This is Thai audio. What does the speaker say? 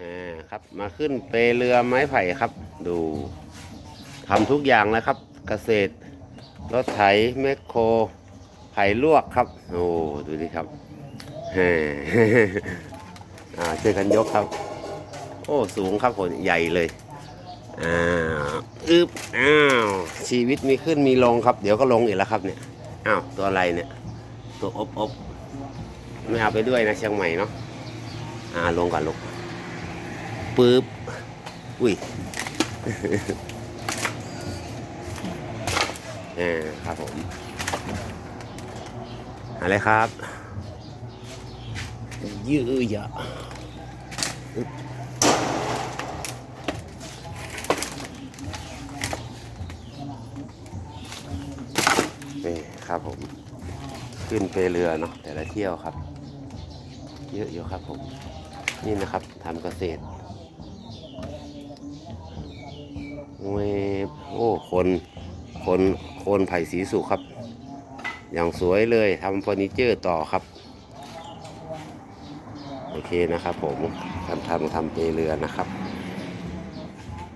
อ่าครับมาขึ้นเปเรือไม้ไผ่ครับ ดูทำทุกอย่างแล้วครับ เกษตรรถไถแมคโครไผ่ลวกครับ โอ้ดูดิครับแหมอ่าช่วยกันยกครับ โอ้สูงครับผมใหญ่เลยอ่าอึบอ้าวชีวิตมีขึ้นมีลงครับ เดี๋ยวก็ลงอีกแล้วครับเนี่ยอ้าวตัวอะไรเนี่ย ตัวอบอบไม่เอาไปด้วยนะเชียงใหม่เนาะอ่าลงก่อนลูก ปึ๊บอุ้ยอ่าครับผมอะไรครับยืดเยอะนี่ครับผม ขึ้นไปเรือเนาะแต่ละเที่ยวครับ เยอะอยู่ครับผม นี่นะครับทำเกษตร เวฟโอ้คนคนโคนไผ่สีสุกครับ อย่างสวยเลยทำเฟอร์นิเจอร์ต่อครับ โอเคนะครับผมทำทำทำเปเรือนะครับ